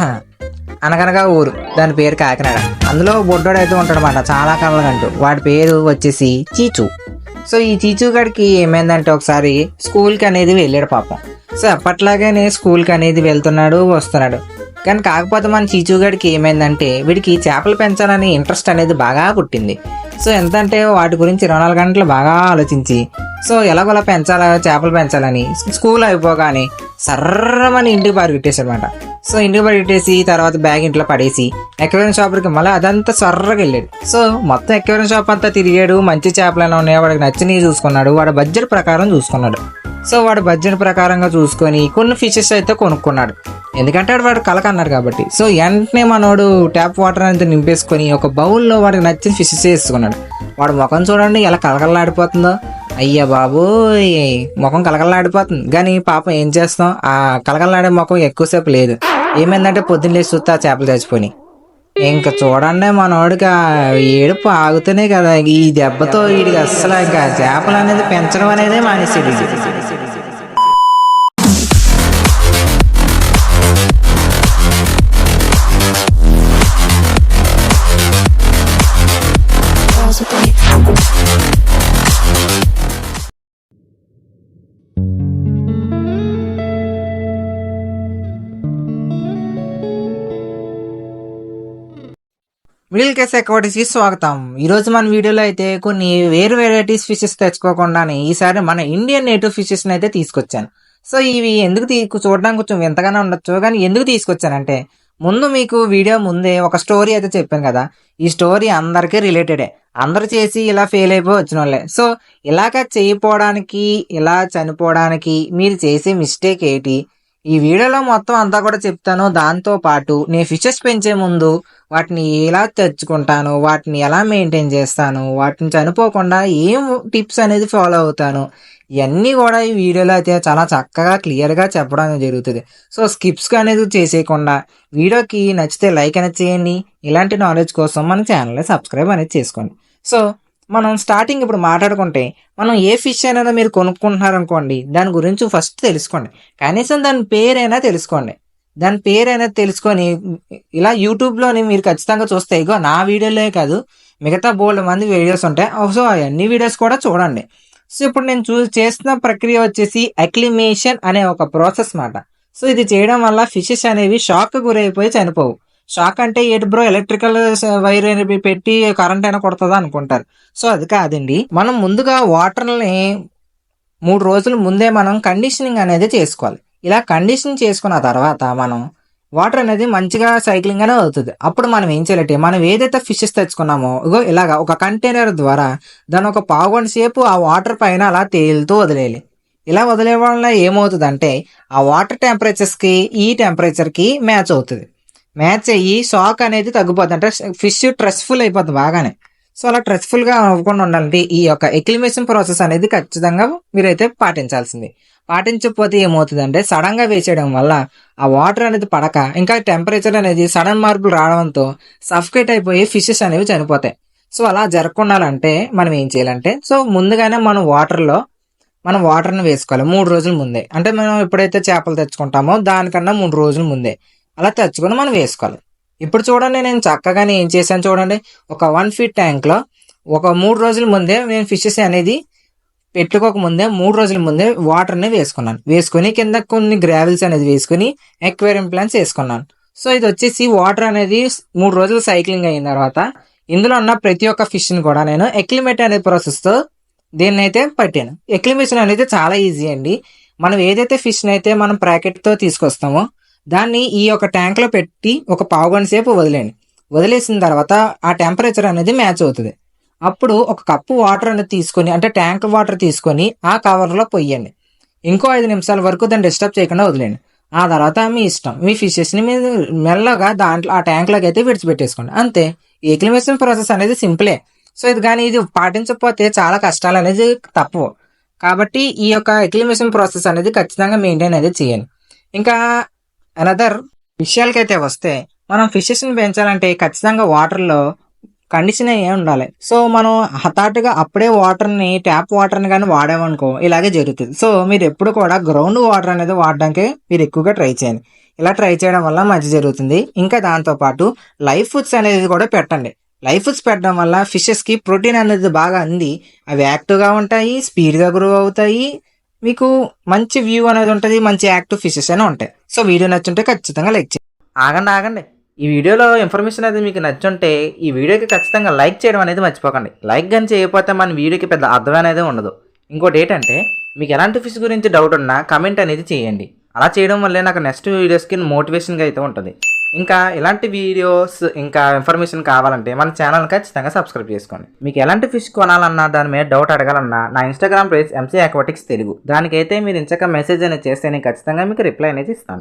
అనగనగా ఊరు. దాని పేరు కాకినాడ. అందులో బొడ్డోడు అయితే ఉంటాడనమాట చాలా కళ్ళగంటూ వాడి పేరు వచ్చేసి చీచు. సో ఈ చీచు గడికి ఏమైందంటే ఒకసారి స్కూల్కి అనేది వెళ్ళాడు పాపం. సో అప్పట్లాగానే స్కూల్కి అనేది వెళ్తున్నాడు వస్తున్నాడు. కానీ కాకపోతే మన చీచు గడికి ఏమైందంటే వీడికి చేపలు పెంచాలని ఇంట్రెస్ట్ అనేది బాగా పుట్టింది. సో ఎంత అంటే వాటి గురించి ఇరవై నాలుగు గంటలు బాగా ఆలోచించి సో ఎలాగోలా పెంచాలా చేపలు పెంచాలని స్కూల్ అయిపోగానే సర్రమని ఇంటికి పరిగెట్టేసాడు అనమాట సో ఇంటికి పరిగెట్టేసి తర్వాత బ్యాగ్ ఇంట్లో పడేసి ఎక్వేరియం షాప్కి మళ్ళీ అదంతా సర్రగా వెళ్ళాడు. సో మొత్తం ఎక్వేరియం షాప్ అంతా తిరిగాడు మంచి చేపలు ఉన్నాయి వాడికి నచ్చినవి చూసుకున్నాడు వాడి బడ్జెట్ ప్రకారం చూసుకున్నాడు. సో వాడు బడ్జెట్ ప్రకారంగా చూసుకొని కొన్ని ఫిషెస్ అయితే కొనుక్కున్నాడు. ఎందుకంటే వాడు వాడు కలకన్నాడు కాబట్టి. సో వెంటనే మనోడు ట్యాప్ వాటర్ అంతా నింపేసుకొని ఒక బౌల్లో వాడికి నచ్చిన ఫిషెస్ వేసుకున్నాడు. వాడు ముఖం చూడండి ఎలా కలకల్లాడిపోతుందో అయ్యా బాబు ముఖం కలకల్లాడిపోతుంది కానీ పాపం ఏం చేస్తాం? ఆ కలకల్లాడే ముఖం ఎక్కువసేపు లేదు. ఏమైందంటే పొద్దున్న లేచి చూస్తే ఆ చేపలు చచ్చిపోయినాయి. ఇంకా చూడండి మనోడికి ఏడుపు ఆగుతూనే కదా ఈ దెబ్బతో వీడికి అస్సలు ఇంకా చేపలు అనేది పెంచడం అనేది మానేసాడు మిడిల్ కేస్ అకౌంట్స్కి స్వాగతం. ఈరోజు మన వీడియోలో అయితే కొన్ని వేరు వెరైటీస్ ఫిషెస్ తెచ్చుకోకుండానే ఈసారి మన ఇండియన్ నేటివ్ ఫిషెస్ని అయితే తీసుకొచ్చాను. సో ఇవి ఎందుకు తీ చూడడానికి కొంచెం వింతగానే ఉండొచ్చు కానీ ఎందుకు తీసుకొచ్చానంటే ముందు మీకు వీడియో ముందే ఒక స్టోరీ అయితే చెప్పాను కదా. ఈ స్టోరీ అందరికీ రిలేటెడే అందరు చేసి ఇలా ఫెయిల్ అయిపోయి వచ్చిన వాళ్ళే సో ఇలాగ చేయకపోవడానికి ఇలా చనిపోవడానికి మీరు చేసే మిస్టేక్ ఏంటి? ఈ వీడియోలో మొత్తం అంతా కూడా చెప్తాను. దాంతో పాటు నేను ఫిషెస్ పెంచే ముందు వాటిని ఎలా తెచ్చుకుంటాను వాటిని ఎలా మెయింటైన్ చేస్తాను వాటిని చనిపోకుండా ఏం టిప్స్ అనేది ఫాలో అవుతాను. ఇవన్నీ కూడా ఈ వీడియోలో అయితే చాలా చక్కగా క్లియర్గా చెప్పడం జరుగుతుంది. సో స్కిప్స్ అనేది చేసేయకుండా వీడియోకి నచ్చితే లైక్ అనేది చేయండి. ఇలాంటి నాలెడ్జ్ కోసం మన ఛానల్ని సబ్స్క్రైబ్ అనేది చేసుకోండి. సో మనం స్టార్టింగ్ ఇప్పుడు మాట్లాడుకుంటే మనం ఏ ఫిష్ అయినా మీరు కొనుక్కుంటున్నారనుకోండి దాని గురించి ఫస్ట్ తెలుసుకోండి. కనీసం దాని పేరైనా తెలుసుకోండి. దాని పేరైనా తెలుసుకొని ఇలా యూట్యూబ్లోని మీరు ఖచ్చితంగా చూస్తే ఇగో నా వీడియోలే కాదు మిగతా బోల్డ్ మంది వీడియోస్ ఉంటాయి. సో అన్ని వీడియోస్ కూడా చూడండి. సో ఇప్పుడు నేను చూ చేస్తున్న ప్రక్రియ వచ్చేసి అక్లిమేషన్ అనే ఒక ప్రాసెస్ మాట. సో ఇది చేయడం వల్ల ఫిషెస్ అనేవి షాక్ గురైపోయి చనిపోవు. షాక్ అంటే ఏటి బ్రో? ఎలక్ట్రికల్ వైర్ అనేది పెట్టి కరెంట్ అయినా కొడుతుందా అనుకుంటారు. సో అది కాదండి. మనం ముందుగా వాటర్ని మూడు రోజుల ముందే మనం కండిషనింగ్ అనేది చేసుకోవాలి. ఇలా కండిషనింగ్ చేసుకున్న తర్వాత మనం వాటర్ అనేది మంచిగా సైక్లింగ్ అనేది అవుతుంది. అప్పుడు మనం ఏం చేయాలంటే మనం ఏదైతే ఫిషెస్ తెచ్చుకున్నామో ఇగో ఇలాగా ఒక కంటైనర్ ద్వారా దాని ఒక పావుగంట సేపు ఆ వాటర్ పైన అలా తేలుతూ వదిలేయాలి. ఇలా వదిలే వల్ల ఏమవుతుందంటే ఆ వాటర్ టెంపరేచర్స్కి ఈ టెంపరేచర్కి మ్యాచ్ అవుతుంది. మ్యాచ్ అయ్యి షాక్ అనేది తగ్గిపోతుంది అంటే ఫిష్ ట్రెస్ఫుల్ అయిపోతుంది బాగానే. సో అలా ట్రెస్ఫుల్గా అవ్వకుండా ఉండాలంటే ఈ యొక్క ఎక్లిమేషన్ ప్రాసెస్ అనేది ఖచ్చితంగా మీరైతే పాటించాల్సింది. పాటించకపోతే ఏమవుతుందంటే సడన్గా వేసేయడం వల్ల ఆ వాటర్ అనేది పడక ఇంకా టెంపరేచర్ అనేది సడన్ మార్పులు రావడంతో సఫికేట్ అయిపోయి ఫిషెస్ అనేవి చనిపోతాయి. సో అలా జరగకుండాలంటే మనం ఏం చేయాలంటే సో ముందుగానే మనం వాటర్లో మనం వాటర్ని వేసుకోవాలి మూడు రోజుల ముందే. అంటే మనం ఎప్పుడైతే చేపలు తెచ్చుకుంటామో దానికన్నా మూడు రోజుల ముందే. అలా తెచ్చుకొని మనం వేసుకోవాలి. ఇప్పుడు చూడండి నేను చక్కగానే ఏం చేశాను చూడండి. ఒక వన్ ఫీట్ ట్యాంక్లో ఒక మూడు రోజుల ముందే నేను ఫిషెస్ అనేది పెట్టుకోక ముందే మూడు రోజుల ముందే వాటర్ని వేసుకున్నాను. వేసుకొని కింద కొన్ని గ్రావెల్స్ అనేది వేసుకొని ఎక్వేరియం ప్లాంట్స్ వేసుకున్నాను. సో ఇది వచ్చేసి వాటర్ అనేది మూడు రోజులు సైక్లింగ్ అయిన తర్వాత ఇందులో ఉన్న ప్రతి ఒక్క ఫిష్ని కూడా నేను ఎక్లిమేట్ అనే ప్రాసెస్తో దీన్ని అయితే పట్టాను. ఎక్లిమేషన్ అనేది చాలా ఈజీ అండి. మనం ఏదైతే ఫిష్ని అయితే మనం ప్యాకెట్తో తీసుకొస్తామో దాన్ని ఈ యొక్క ట్యాంక్లో పెట్టి ఒక పావుగంట సేపు వదిలేండి వదిలేసిన తర్వాత ఆ టెంపరేచర్ అనేది మ్యాచ్ అవుతుంది. అప్పుడు ఒక కప్పు వాటర్ అనేది తీసుకొని అంటే ట్యాంక్ వాటర్ తీసుకొని ఆ కవర్లో పొయ్యండి. ఇంకో ఐదు నిమిషాల వరకు దాన్ని డిస్టర్బ్ చేయకుండా వదిలేండి ఆ తర్వాత మీ ఇష్టం. మీ ఫిషెస్ని మీరు మెల్లగా దాంట్లో ఆ ట్యాంక్లోకి అయితే విడిచిపెట్టేసుకోండి. అంతే. ఏక్లిమేషన్ ప్రాసెస్ అనేది సింపులే. సో ఇది కానీ ఇది పాటించకపోతే చాలా కష్టాలు అనేది తప్పవు. కాబట్టి ఈ యొక్క ఎక్లిమేషన్ ప్రాసెస్ అనేది ఖచ్చితంగా మెయింటైన్ అనేది చేయాలి ఇంకా అనదర్ విషయాలకైతే వస్తే మనం ఫిషెస్ని పెంచాలంటే ఖచ్చితంగా వాటర్లో కండిషన్ అయ్యే ఉండాలి. సో మనం హఠాత్తుగా అప్పుడే వాటర్ని ట్యాప్ వాటర్ని కానీ వాడామనుకో ఇలాగే జరుగుతుంది. సో మీరు ఎప్పుడు కూడా గ్రౌండ్ వాటర్ అనేది వాడడానికి మీరు ఎక్కువగా ట్రై చేయండి. ఇలా ట్రై చేయడం వల్ల మంచి జరుగుతుంది. ఇంకా దాంతోపాటు లైఫ్ ఫుడ్స్ అనేది కూడా పెట్టండి. లైఫ్ ఫుడ్స్ పెట్టడం వల్ల ఫిషెస్కి ప్రోటీన్ అనేది బాగా అంది. అవి యాక్టివ్గా ఉంటాయి స్పీడ్గా గ్రో అవుతాయి. మీకు మంచి వ్యూ అనేది ఉంటుంది మంచి యాక్టివ్ ఫిషెస్ అయినా ఉంటాయి. సో వీడియో నచ్చుంటే ఖచ్చితంగా లైక్ చేయండి. ఆగండి ఆగండి. ఈ వీడియోలో ఇన్ఫర్మేషన్ అనేది మీకు నచ్చుంటే ఈ వీడియోకి ఖచ్చితంగా లైక్ చేయడం అనేది మర్చిపోకండి. లైక్ కానీ చేయకపోతే మన వీడియోకి పెద్ద అర్థం అనేది ఉండదు. ఇంకోటి ఏంటంటే మీకు ఎలాంటి ఫిష్ గురించి డౌట్ ఉన్నా కమెంట్ అనేది చేయండి. అలా చేయడం వల్లే నాకు నెక్స్ట్ వీడియోస్కి మోటివేషన్గా అయితే ఉంటుంది. ఇంకా ఇలాంటి వీడియోస్ ఇంకా ఇన్ఫర్మేషన్ కావాలంటే మన ఛానల్ ఖచ్చితంగా సబ్స్క్రైబ్ చేసుకోండి. మీకు ఎలాంటి ఫిష్ కొనాలన్నా దాని మీద డౌట్ అడగాలన్నా నా Instagram page MC aquatics Telugu. దానికైతే మీరు ఇంచక మెసేజ్ అనేది చేస్తే నేను ఖచ్చితంగా మీకు రిప్లై అనేది ఇస్తాను.